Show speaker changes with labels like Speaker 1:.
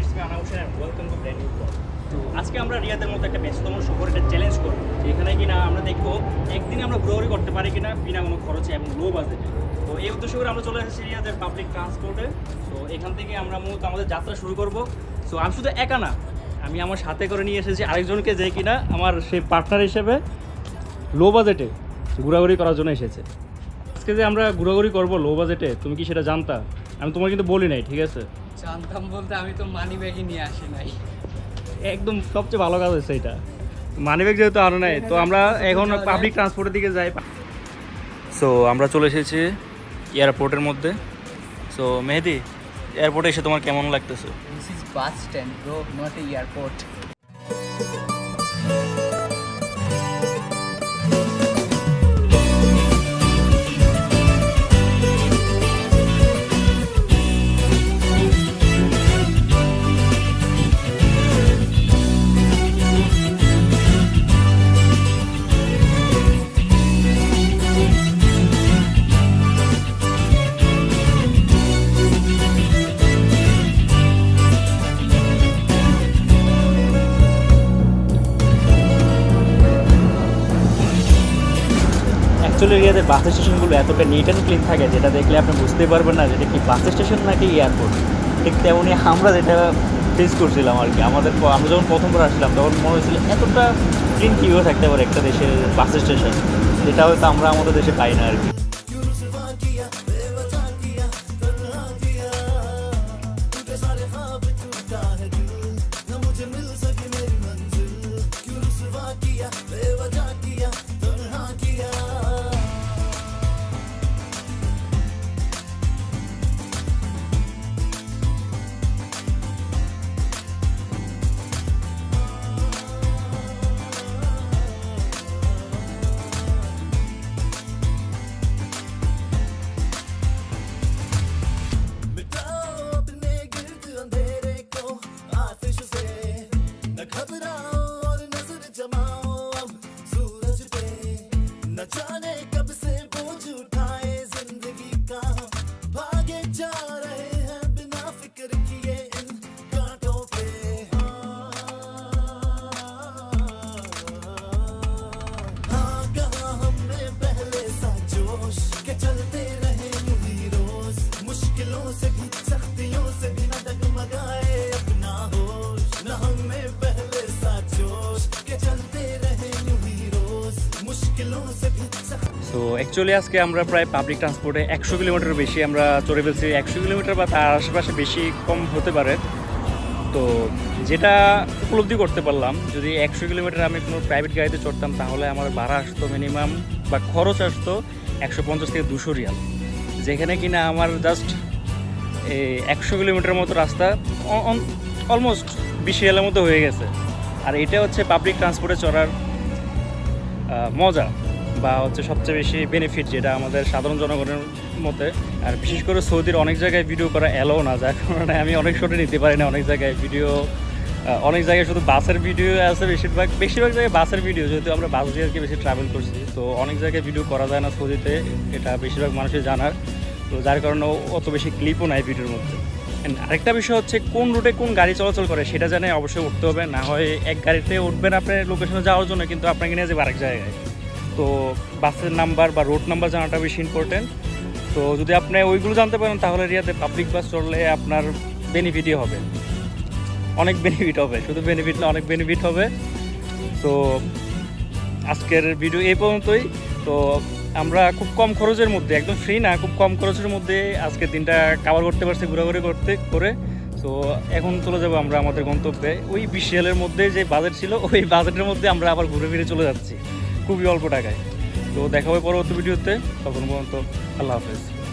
Speaker 1: Everyone it's me welcome to brand new তো আজকে আমরা রিয়াদের মতো একটা ব্যস্ততম শহরে একটা চ্যালেঞ্জ করব যেখানে কিনা আমরা দেখব একদিনে আমরা ঘোরাঘুরি করতে পারি কিনা, বিনা কোনো খরচে এবং লো বাজেটে তো এই উদ্দেশ্য করে আমরা চলে এসেছি রিয়াদের পাবলিক ট্রান্সপোর্টে তো এখান থেকে আমরা মূলত আমাদের যাত্রা শুরু করব। সো আমি শুধু একা না, আমি আমার সাথে করে নিয়ে এসেছি আরেকজনকে যে কিনা আমার সেই পার্টনার হিসেবে লো বাজেটে ঘোরাঘুরি করার জন্য এসেছে। আজকে যে আমরা ঘোরাঘুরি করব লো বাজেটে তুমি কি সেটা জানতা? আমি তোমার কিন্তু বলি নাই, ঠিক আছে?
Speaker 2: জানতাম বলতে আমি তো মানি ব্যাগই নিয়ে আসি নাই।
Speaker 1: একদম সবচেয়ে ভালো কাজ হচ্ছে এটা। মানি ব্যাগ যেহেতু আরও নাই তো আমরা এখন পাবলিক ট্রান্সপোর্টের দিকে যাই। সো আমরা চলে এসেছি এয়ারপোর্টের মধ্যে। সো মেহেদি এয়ারপোর্টে এসে তোমার কেমন লাগতেছে?
Speaker 2: This is bus stand bro not a airport
Speaker 1: actually এরিয়াতে বাস স্টেশনগুলো এতটা নিট অ্যান্ড ক্লিন থাকে যেটা দেখলে আপনি বুঝতে পারবেন না যেটা কি বাস স্টেশন নাকি এয়ারপোর্ট ঠিক তেমনি আমরা যেটা ফেস করছিলাম আর কি। আমাদের আমরা যখন প্রথমবার আসলাম তখন মনে হয়েছিল এতটা ক্লিন কীভাবে থাকতে পারে একটা দেশের বাস স্টেশন, যেটা হয়তো আমরা আমাদের দেশে পাই না আর কি।
Speaker 3: の情熱
Speaker 1: সো অ্যাকচুয়ালি আজকে আমরা প্রায় পাবলিক ট্রান্সপোর্টে একশো কিলোমিটার বেশি আমরা চড়ে ফেলছি। একশো কিলোমিটার বা তার আশেপাশে বেশি কম হতে পারে। তো যেটা উপলব্ধি করতে পারলাম, যদি একশো কিলোমিটার আমি কোনো প্রাইভেট গাড়িতে চড়তাম, তাহলে আমার ভাড়া আসতো মিনিমাম বা খরচ আসতো একশো পঞ্চাশ থেকে দুশো রিয়াল। যেখানে কিনা আমার জাস্ট একশো কিলোমিটার মতো রাস্তা অলমোস্ট বিশ রিয়ালের মতো হয়ে গেছে। আর এটা হচ্ছে পাবলিক ট্রান্সপোর্টে চড়ার মজা। বা হচ্ছে সবচেয়ে বেশি বেনিফিট যেটা আমাদের সাধারণ জনগণের মতে আর বিশেষ করে সৌদির অনেক জায়গায় ভিডিও করা এলো না, যার কারণে আমি অনেক শটে নিতে পারি না অনেক জায়গায় ভিডিও অনেক জায়গায় শুধু বাসের ভিডিও আছে বেশিরভাগ বেশিরভাগ জায়গায় বাসের ভিডিও যেহেতু আমরা বাস দিয়ে আর কি বেশি ট্রাভেল করছি, তো অনেক জায়গায় ভিডিও করা যায় না সৌদিতে, এটা বেশিরভাগ মানুষের জানার। তো যার কারণে অত বেশি ক্লিপও নাই ভিডিওর মধ্যে। আরেকটা বিষয় হচ্ছে কোন রুটে কোন গাড়ি চলাচল করে, সেটা জানে অবশ্যই উঠতে হবে, না হয় এক গাড়িতে উঠবেন আপনার লোকেশনে যাওয়ার জন্য, কিন্তু আপনাকে নিয়ে যাবে আরেক জায়গায়। তো বাসের নাম্বার বা রোড নাম্বার জানাটা বেশি ইম্পর্টেন্ট তো যদি আপনি ওইগুলো জানতে পারেন, তাহলে রিয়াতে পাবলিক বাস চললে আপনার বেনিফিটই হবে। অনেক বেনিফিট হবে, শুধু বেনিফিট না, অনেক বেনিফিট হবে। তো আজকের ভিডিও এই পর্যন্তই। তো আমরা খুব কম খরচের মধ্যে, একদম ফ্রি না, খুব কম খরচের মধ্যে আজকের দিনটা কাভার করতে পারছি ঘোরাঘুরি করতে, করে। তো এখন চলে যাব আমরা আমাদের গন্তব্যে। ওই বিশ রিয়ালের মধ্যে যে বাজেট ছিল, ওই বাজেটের মধ্যে আমরা আবার ঘুরে ফিরে চলে যাচ্ছি। খুবই অল্প টাকায়। তো দেখা হবে পরবর্তী ভিডিওতে। তখন পর্যন্ত আল্লাহ হাফেজ।